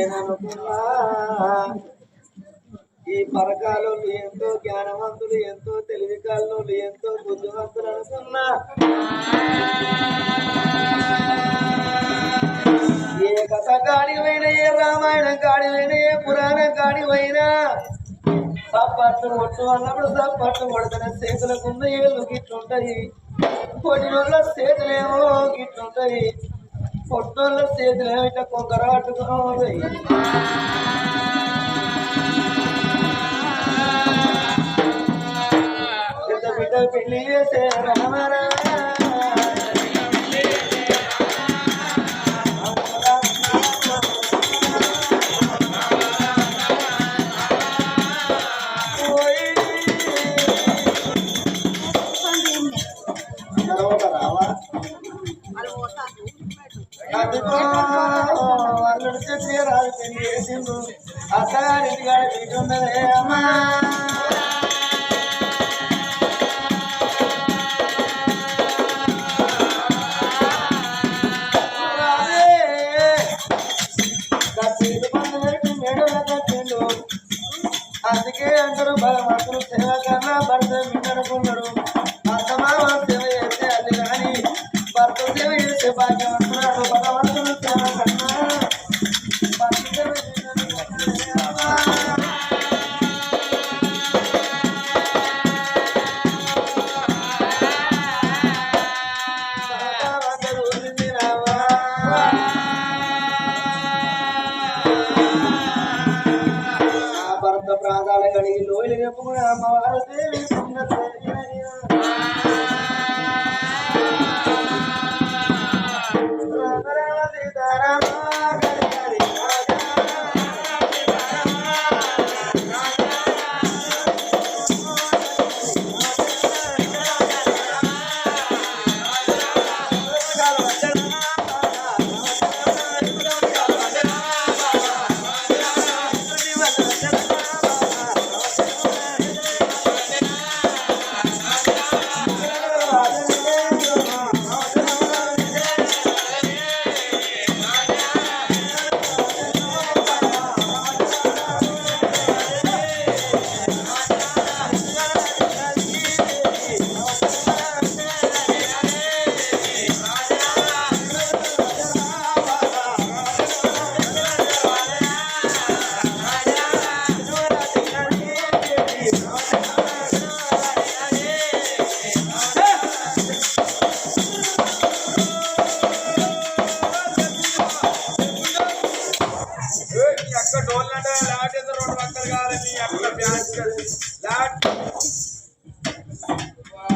నేను అనుకున్నా ఈ పరకాలు ఎంతో జ్ఞానవంతులు ఎంతో తెలివి కాళ్ళు ఎంతో బుద్ధివంతులు అనుకున్నా ఏ కథ కాడివైనా ఏ రామాయణం కాడివైనా ఏ పురాణం కాడివైనా సప్పట్లు కొట్టు అన్నప్పుడు సప్పట్లు కొడుతున్న చేతులకున్న ఏళ్ళు గిట్లుంటాయి. కొన్ని రోజుల చేతులేమో గిట్లుంటాయి. పొట్టోళ్ళ చేతులేమో ఇట్లా కొందరు అట్టుకుని పెద్ద బిడ్డ పెళ్ళి ప్రాణాల కడిగి లోయలు చెప్పుకునే అమ్మవారు దేవి అక్క డోల్ అంటే లాట్ ఏదో రెండు వందలు మీ అక్క బ్యాచ్ లాట్. వా,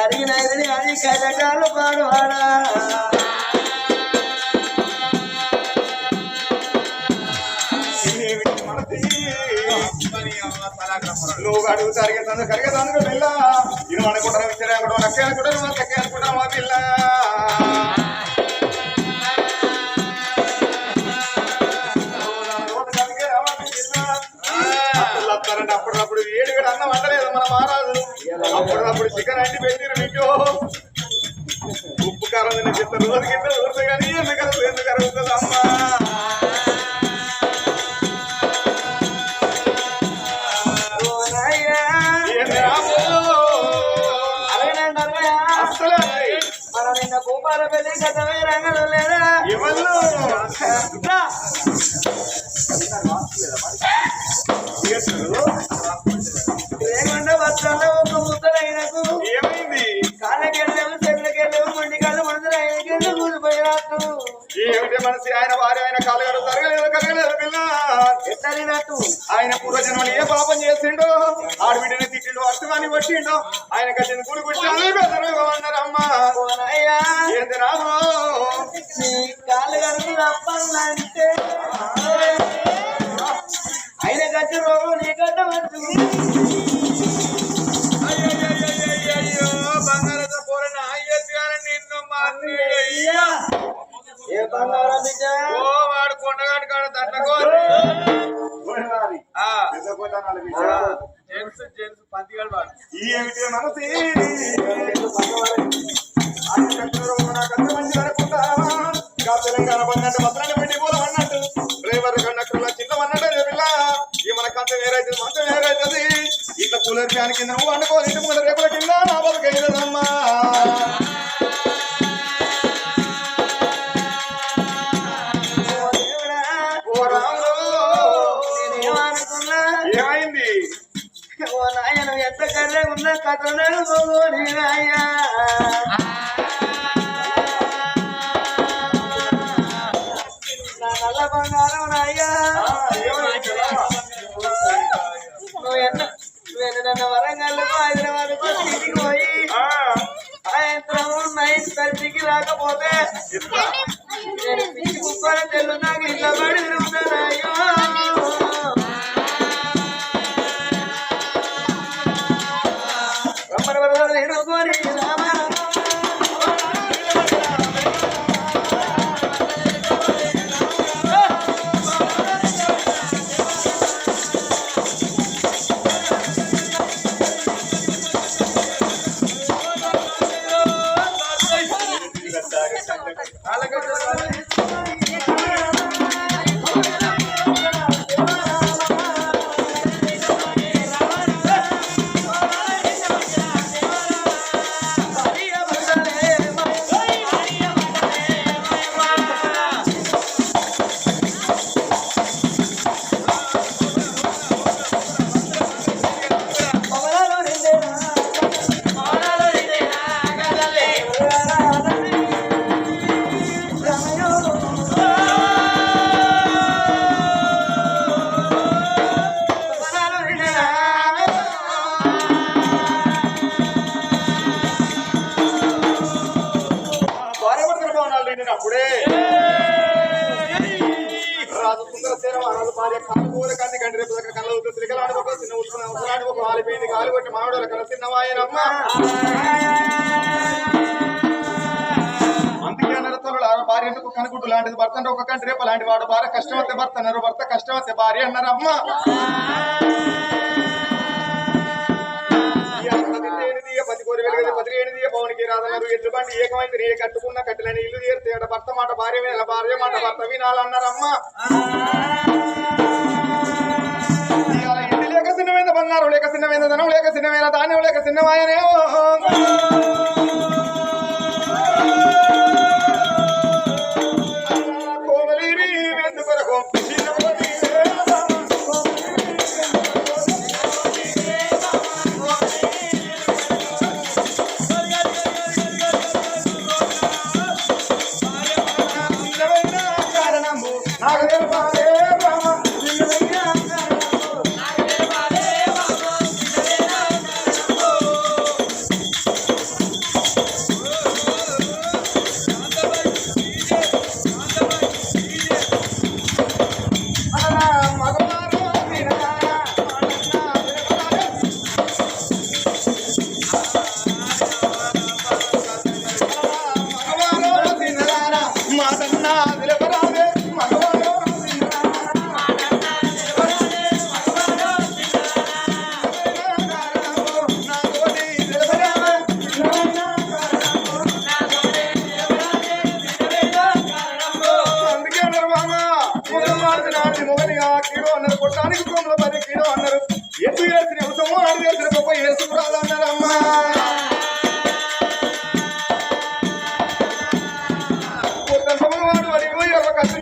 అడిగినది అది కథకాలు పాడువాడా? నువ్వు అడుగు కరిగేతాను కరిగేతాను పిల్ల ఇది అనుకుంటారా విచారా అనుకుంటాం అక్క అనుకుంటారు మన చక్క అనుకుంటాం మా పిల్ల. చేస్తారంటే అప్పుడప్పుడు ఏడు కూడా అన్నం అంటలేదు మన మహారాజు. అప్పుడప్పుడు చికెన్ అండి పెట్టిన మీకు. ఉప్పు కారం తిన్న కింద రోజు కింద దూరుతుంది కానీ ఎందుకు ఎందుకు అరుగుతుంది అమ్మా? లేదా? ఎవరు? చేస్తున్నారు? లేకుండా వస్త్రాల్లో ఒక ముద్దలైనకు. ఏమైంది? కాళ్ళకెళ్ళేవు చెట్లకెళ్ళేవు మొండి కాళ్ళు మందులు ఆయనకెళ్ళి కూలిపోయినట్టు ఏమిటి మనసి? ఆయన వారి ఆయన కాలుగాడు తరగలేదు కలగలేదు పిల్ల. ఆయన పూర్వజన్మలు ఏ పాపం చేసిండో ఆడబిడ్డని తిట్టిండో అర్థమాన్ని కొట్టిండో ఆయన కట్టిన గుడి అన్నారమ్మా పోనయ్యా ఏమిటి మనసి? తెలంగాణ బండి మద్రాన్ని పెట్టి పోదాం అన్నట్టు డ్రైవర్ కండక్టర్ చిన్న అన్నట్టు పిల్ల. ఈ మన కంత వేరైతుంది మంచం వేరైతుంది. ఇట్లా కూలర్ ఫ్యాన్ కింద నువ్వు అనుకోవాలి ఇంటి ముందు కర్రే ఉన్నా నల్ల బంగారం నువ్వు ఎన్న నువ్వు నన్ను తిరిగి పోయి సాయంత్రం నైట్ థర్టీకి రాకపోతే ఇట్లా నేను పిచ్చి కుక్కల నాకు ఇట్లా పడి లాంటిది భర్త అంటే ఒక కంటి రేపు లాంటి వాడు భార్య. కష్టం వస్తే భర్త అన్నారు భర్త కష్టం వస్తే భార్య అన్నారు అమ్మ ఈ అన్న తింటే పది రాదన్నారు. ఎడ్లు బండి ఏకమైంది ఏ కట్టుకున్న కట్టెలని ఇల్లు తీరితే ఆడ భర్త మాట భార్య వినాలి భార్య మాట భర్త వినాలన్నారమ్మా. ఇవాళ ఇంటి లేక చిన్నమైన బంగారం లేక చిన్నమైన ధనం లేక చిన్నమైన ధాన్యం లేక చిన్నమాయనే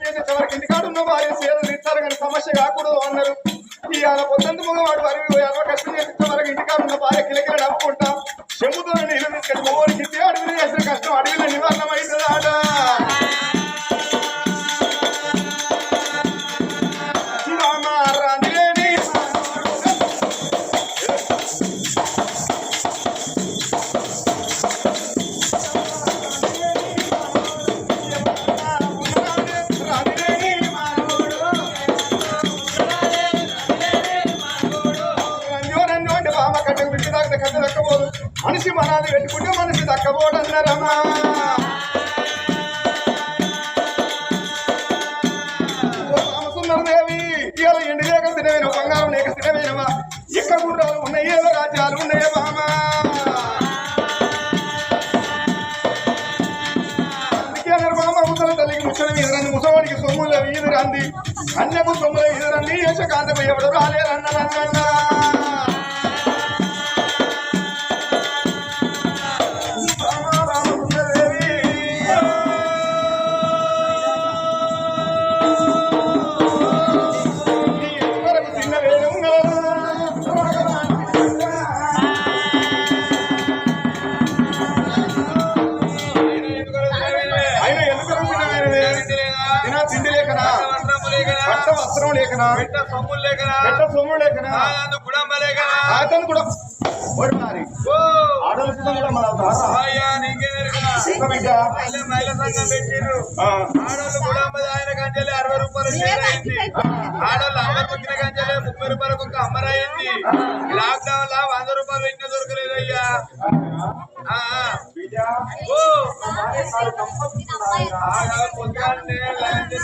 చేసి చివరికి వారి సేవలు తీర్చాలి సమస్య కాకూడదు అన్నారు. ఇవాళ పొద్దుంత మగవాడు వారి అరవై ఇంటికాడున్న భార్య కిలకిల నవ్వుకుంటా. చెబుతూ నీళ్ళు అడవిలో చేసిన నివారణ అవుతుందాట రామ అంటే బామ్మ కట్టెకు బిడ్డ కట్టె దక్కబోదు. మనిషి మనాన్ని పెట్టుకుంటే మనిషి దక్కబోడు అన్నారమ్మా దేవి ఇవాళ ఎండి లేక తినవేన బంగారం లేక తినవేనవా ఇక్కడ గుర్రాలు ఉన్నాయి ఏదో రాజ్యాలు ఉన్నాయే మామ అందుకే అన్నారు బామ్మ ముసలి తల్లికి ముచ్చడం ఎదురంది ముసవాడికి సొమ్ములు ఈదు రంది అన్నకు సొమ్ములు ఈదు రంది యశకాంత ఆ, ఆడోళ్ళు కూడా ఆయన కంచెలే అరవై రూపాయలు ఆడోళ్ళు అమ్మ కంచెలే ముప్పై రూపాయలకు ఒక అయింది లాక్డౌన్ లా వంద రూపాయలు పెట్టిన కంపల్సరీ ఆడ పొద్దున్నే నైట్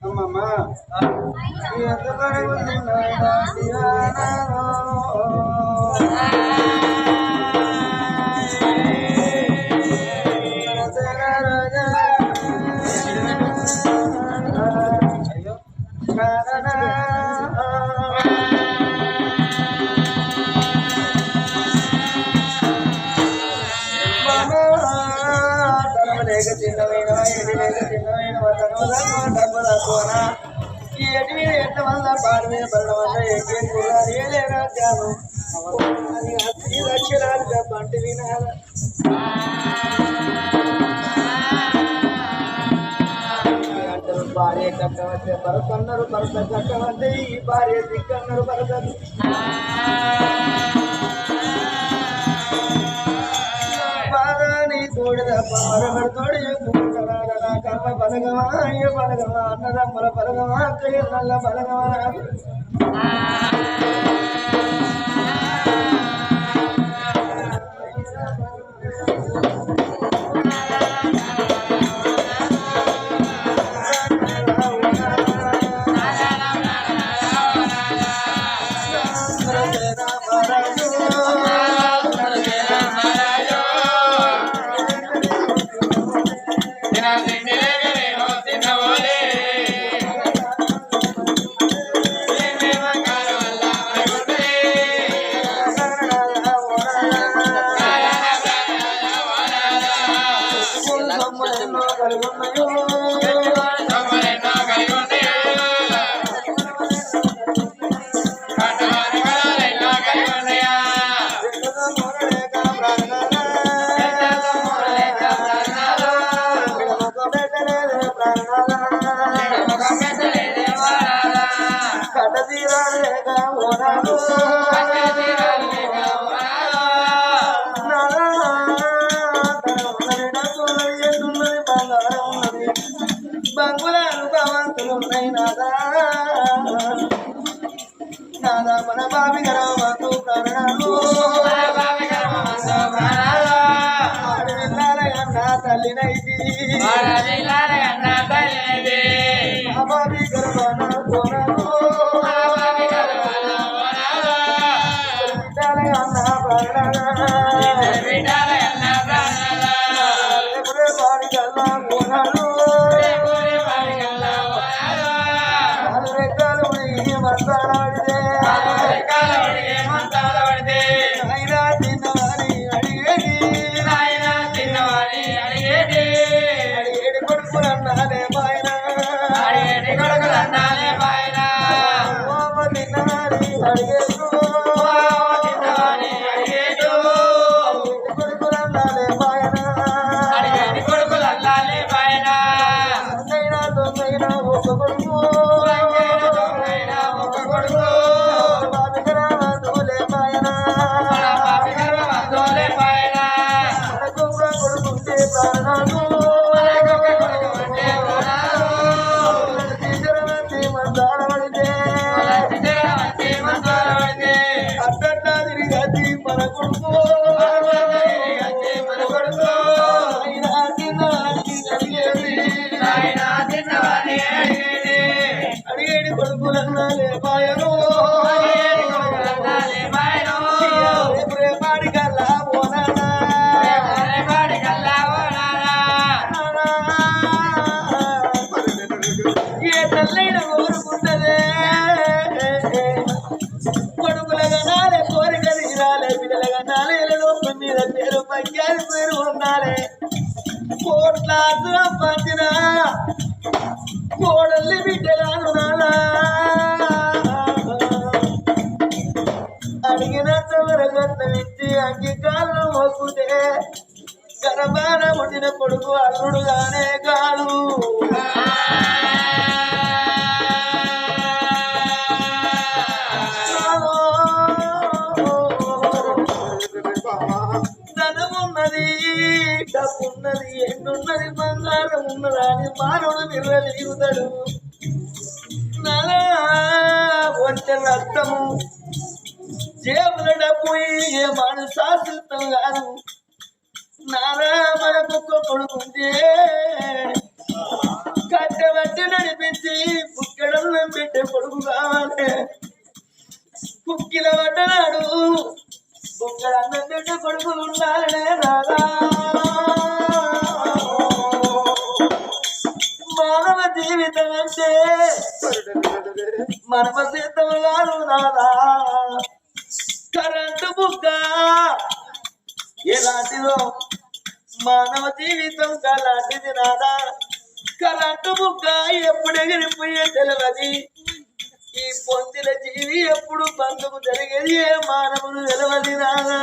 అమ్మమ్మ. లక్షణాలు డబ్బు వినాల భార్య కట్టవచ్చే భరత్ అన్నారు భరత కట్టవచ్చే ఈ భార్య దిక్కన్నారు భరత పాదాని తోడుద మరొకడు తోడు చెప్పుకుంటారా నా அம்மா பழகவா ஐயா பழகவா அண்ணதா முறை பழகவா அத்தையர் நல்லா பழகவா నాదా మన బాబి గర్వంతు కరుణాలు ఆడు వెళ్ళాలన్నా తల్లినైతి. మా బాబి గర్వన కోనలు వెళ్ళాలన్నా ప్రాణాలు ఎప్పుడే I'm not nu ఉన్నది ఎండున్నది బంగారం ఉన్నది అని మానవుడు నిర్వహిగుతాడు నలా వచ్చే రక్తము జేబుల డబ్బు ఏ మన శాశ్వతం కాదు. నారా మనకు ఒక్క కొడుకుంటే కట్టబట్టి నడిపించి కుక్కడల్లో పెట్టే కొడుకు కావాలి. కుక్కిల పడ్డనాడు కుక్కడ పెట్టే కొడుకు ఉండాలనే రాదా జీవితం అంటే మనమ సిద్ధం కాదు రాదా కరెంటు బుగ్గ ఎలాంటిదో మానవ జీవితం కలాంటిది నాదా కరెంటు బుగ్గ ఎప్పుడు ఎగిరిపోయే తెలియదు ఈ పొందిన జీవి ఎప్పుడు బంధుకు జరిగేది ఏ మానవుడు తెలియదు నాదా